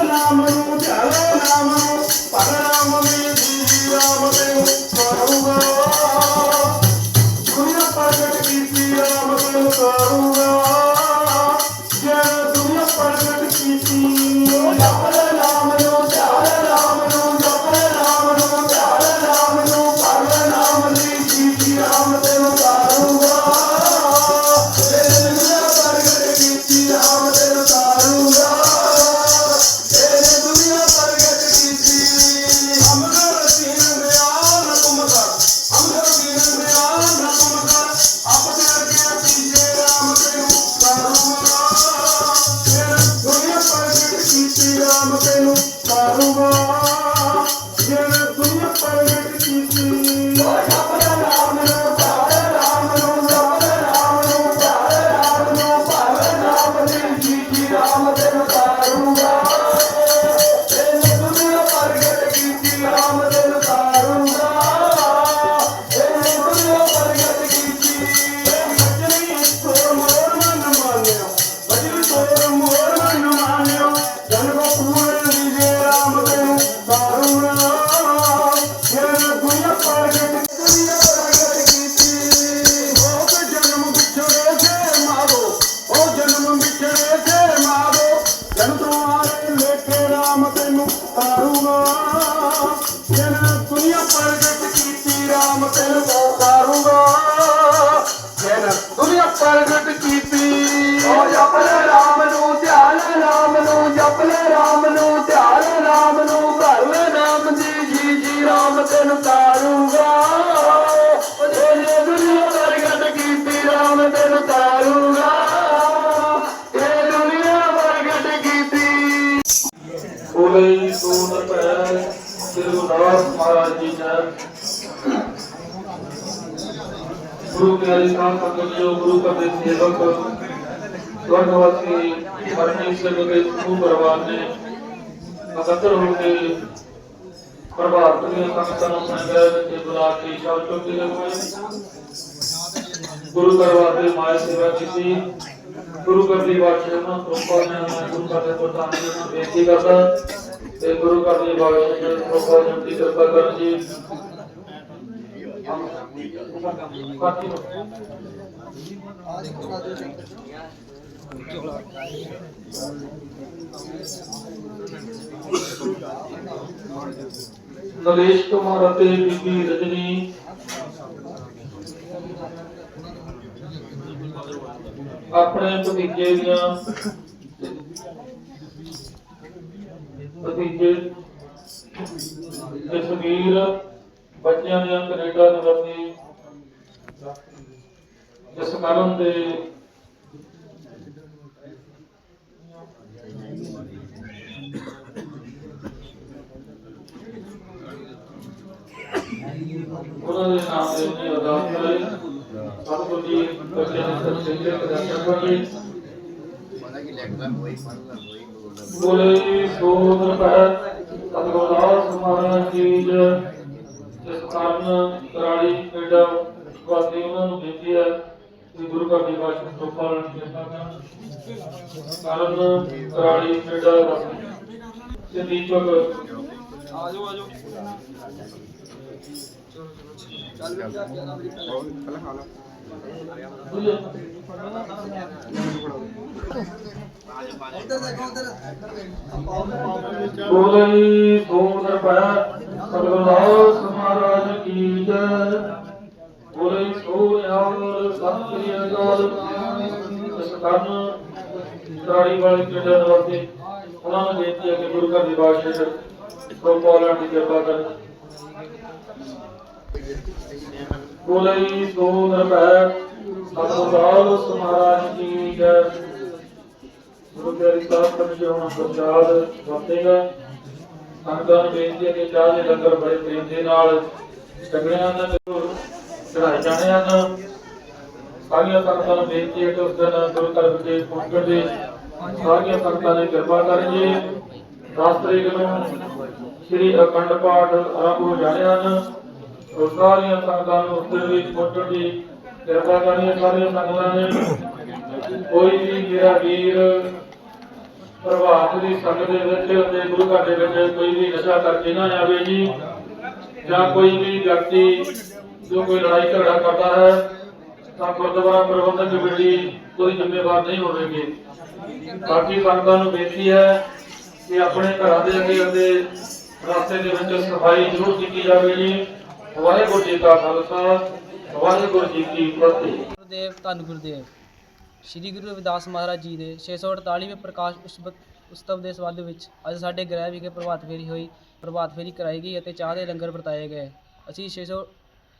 Assalamu ਜਿਨ ਦੁਨੀਆ ਪ੍ਰਗਟ ਕੀਤੀ ਰਾਮ ਤੈਨੂੰ ਕਰੂੰਗਾ। ਜਿਨ ਦੁਨੀਆ ਪ੍ਰਗਟ ਕੀਤੀ ਸਾਹਿਬ ਸੰਗਤ ਜੋ ਗੁਰੂ ਕਾ ਦੇ ਸੇਵਕ ਸਵਰਗਵਾਸੀ ਪਰਮੇਸ਼ਰ ਦੇ ਸਮੂਹ ਪਰਿਵਾਰ ਨੇ ਦੀਆਂ ਸੰਗਤਾਂ ਨੂੰ ਸੰਗਤ ਵਿੱਚ ਬੁਲਾ ਕੇ ਸ਼ਬਦ ਚੁੱਕੇ ਹੋਏ ਗੁਰੂ ਪਰਿਵਾਰ ਦੇ ਮਾਇਆ ਸੇਵਾ ਕੀਤੀ। ਗੁਰੂ ਘਰ ਦੀ ਬਾਦਸ਼ਾਹ ਉਹਨਾਂ ਤੋਂ ਨੇ ਮੈਂ ਗੁਰੂ ਘਰ ਦੇ ਪ੍ਰਧਾਨ ਜੀ ਨੂੰ ਬੇਨਤੀ ਕਰਦਾ ਤੇ ਗੁਰੂ ਘਰ ਦੀ ਬਾਦਸ਼ਾਹ ਜੀ ਨੂੰ ਪ੍ਰਭੂ ਦੀ ਕਿਰਪਾ ਕਰਨ ਜੀ। ਕਾਤੀ ਨਰੇਸ਼ ਕੁਮਾਰ ਅਤੇ ਬੀਬੀ ਰਜਨੀ। ਆਪਣੇ ਭਤੀਜੇ ਦੀਆਂ ਭਤੀਜੇ ਜਸਵੀਰ ਬੱਚਿਆਂ ਦੀਆਂ ਕੈਨੇਡਾ ਨਿਵਾਸੀ ਜਸਕਰਨ ਦੇ ਉਹਨਾਂ ਦੇ ਨਾਮ ਦੇ ਉੱਤੇ ਅਰਦਾਸ ਕਰੇ ਸਤਿਗੁਰੂ ਜੀ, ਬੱਚਿਆਂ ਦੇ ਸਿਰ ਸਿੰਜੇ ਕਰਿਆ ਕਰਨਗੇ ਬੋਲੇ ਸੋਨ ਪੈ ਸਤਿਗੁਰਦਾਸ ਮਹਾਰਾਜ ਜੀ ਜਿਸ ਕਾਰਨ ਕਰਾਲੀ ਪਿੰਡ ਵਾਸੀ ਉਹਨਾਂ ਨੂੰ ਬੇਨਤੀ ਹੈ ਕਿ ਗੁਰੂ ਘਰ ਦੀ ਬਾਸ਼ਾ ਤੋਂ ਪਾਲਣ ਕੀਤਾ ਕਾਰਨ ਕਰਾਲੀ ਪਿੰਡ ਸਿੱਧੀ ਚੁੱਕ ਆਜੋ ਆਜੋ। ਬੋਲੇ। ਸੋਨ ਪੈ ਸਤਿਗੁਰਦਾਸ ਮਹਾਰਾਜ ਕਾਰਨ ਕਰਾਲੀ ਵਾਲੇ ਪਿੰਡ ਵਾਸਤੇ ਉਹਨਾਂ ਨੂੰ ਬੇਨਤੀ ਹੈ ਕਿ ਗੁਰੂ ਘਰ ਦੀ ਬਾਦਸ਼ਾਹ ਤੋਂ ਪੌਲਾਂ ਦੀ ਕਿਰਪਾ ਕਰਨ। ਬੋਲੇ ਸੋਨ ਪੈ ਸਤਿਗੁਰਦਾਸ ਮਹਾਰਾਜ ਕੀ ਜੈ। ਗੁਰੂ ਪਿਆਰੀ ਸਾਹਿਬ ਪਰਮੇਸ਼ਰ ਪ੍ਰਸਾਦ ਵਰਤੇਗਾ। ਸੰਗਤਾਂ ਨੂੰ ਬੇਨਤੀ ਹੈ ਕਿ ਚਾਹ ਦੇ ਲੰਗਰ ਬੜੇ ਪ੍ਰੇਮ ਦੇ ਨਾਲ ਛਕਣਿਆਂ ਦਾ ਚੜਾਏ ਜਾਣੇ ਹਨ। ਸਾਰੀਆਂ ਸੰਗਤਾਂ ਨੂੰ ਬੇਨਤੀ ਹੈ ਕਿ ਉਸ ਦਿਨ ਗੁਰੂ ਘਰ ਵਿਖੇ ਪਹੁੰਚਣ ਦੀ ਸਾਰੀਆਂ ਸੰਗਤਾਂ ਨੇ ਕਿਰਪਾ ਕਰੀਏ। 10 ਤਰੀਕ ਨੂੰ ਸ੍ਰੀ ਅਖੰਡ ਪਾਠ ਆਰੰਭ ਹੋ ਜਾਣੇ ਹਨ। ਉਹ ਸਾਰੀਆਂ ਸੰਗਤਾਂ ਨੂੰ ਉਸ ਦਿਨ ਵਿੱਚ ਪਹੁੰਚਣ ਦੀ ਕਿਰਪਾ ਕਰੀਏ, ਸਾਰੀਆਂ ਸੰਗਤਾਂ ਨੇ। ਕੋਈ ਵੀ ਮੇਰਾ ਵੀਰ ਪ੍ਰਭਾਤ ਦੀ ਸੰਗਤ ਦੇ ਵਿੱਚ ਤੇ ਗੁਰੂ ਘਰ ਦੇ ਵਿੱਚ ਕੋਈ ਵੀ ਨਸ਼ਾ ਕਰਕੇ ਨਾ ਆਵੇ ਜੀ, ਜਾਂ ਕੋਈ ਵੀ ਵਿਅਕਤੀ ਜੋ ਕੋਈ ਲੜਾਈ ਝਗੜਾ ਕਰਦਾ ਹੈ ਤਾਂ ਗੁਰਦੁਆਰਾ ਪ੍ਰਬੰਧਕ ਕਮੇਟੀ ਕੋਈ ਜ਼ਿੰਮੇਵਾਰ ਨਹੀਂ ਹੋਵੇਗੀ। ਬਾਕੀ ਸੰਗਤਾਂ ਨੂੰ ਬੇਨਤੀ ਹੈ ਕਿ ਆਪਣੇ ਘਰਾਂ ਦੇ ਅੱਗੇ ਅਤੇ ਰਸਤੇ ਦੇ ਵਿੱਚ ਸਫ਼ਾਈ ਜ਼ਰੂਰ ਕੀਤੀ ਜਾਵੇ ਜੀ। ਵਾਹਿਗੁਰੂ ਜੀ ਕਾ ਖਾਲਸਾ, ਵਾਹਿਗੁਰੂ ਜੀ ਕੀ ਫਤਿਹ। ਗੁਰਦੇਵ, ਧੰਨ ਗੁਰਦੇਵ। ਸ੍ਰੀ ਗੁਰੂ ਰਵਿਦਾਸ ਮਹਾਰਾਜ ਜੀ ਦੇ 648ਵੇਂ ਪ੍ਰਕਾਸ਼ ਉਸਬ- ਉਤਸਵ ਦੇ ਸੰਬੰਧ ਵਿੱਚ ਅੱਜ ਸਾਡੇ ਗ੍ਰਹਿ ਵਿਖੇ ਪ੍ਰਭਾਤ ਫੇਰੀ ਹੋਈ। ਪ੍ਰਭਾਤ ਫੇਰੀ ਕਰਾਈ ਗਈ ਅਤੇ ਚਾਹ ਦੇ ਲੰਗਰ ਵਰਤਾਏ ਗਏ। ਅਸੀਂ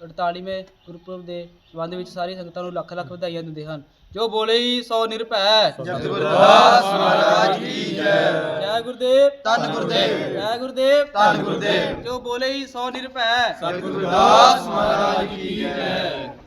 648ਵੇਂ ਗੁਰਪੁਰਬ ਦੇ ਸੰਬੰਧ ਵਿੱਚ ਸਾਰੀ ਸੰਗਤਾਂ ਨੂੰ ਲੱਖ ਲੱਖ ਵਧਾਈਆਂ ਦਿੰਦੇ ਹਨ। ਜੋ ਬੋਲੇ ਸੋ ਨਿਰਭੈ। ਜਗਤਗੁਰਦਾਸ ਮਹਾਰਾਜ ਕੀ ਜੈ। ਜੈ ਗੁਰਦੇਵ। ਧੰਨ ਗੁਰਦੇਵ। ਜੈ ਗੁਰਦੇਵ। ਧੰਨ ਗੁਰਦੇਵ। ਜੋ ਬੋਲੇ ਹੀ ਸੋ ਨਿਰਭੈ। ਸਤਿਗੁਰਦਾਸ ਮਹਾਰਾਜ ਕੀ ਜੈ।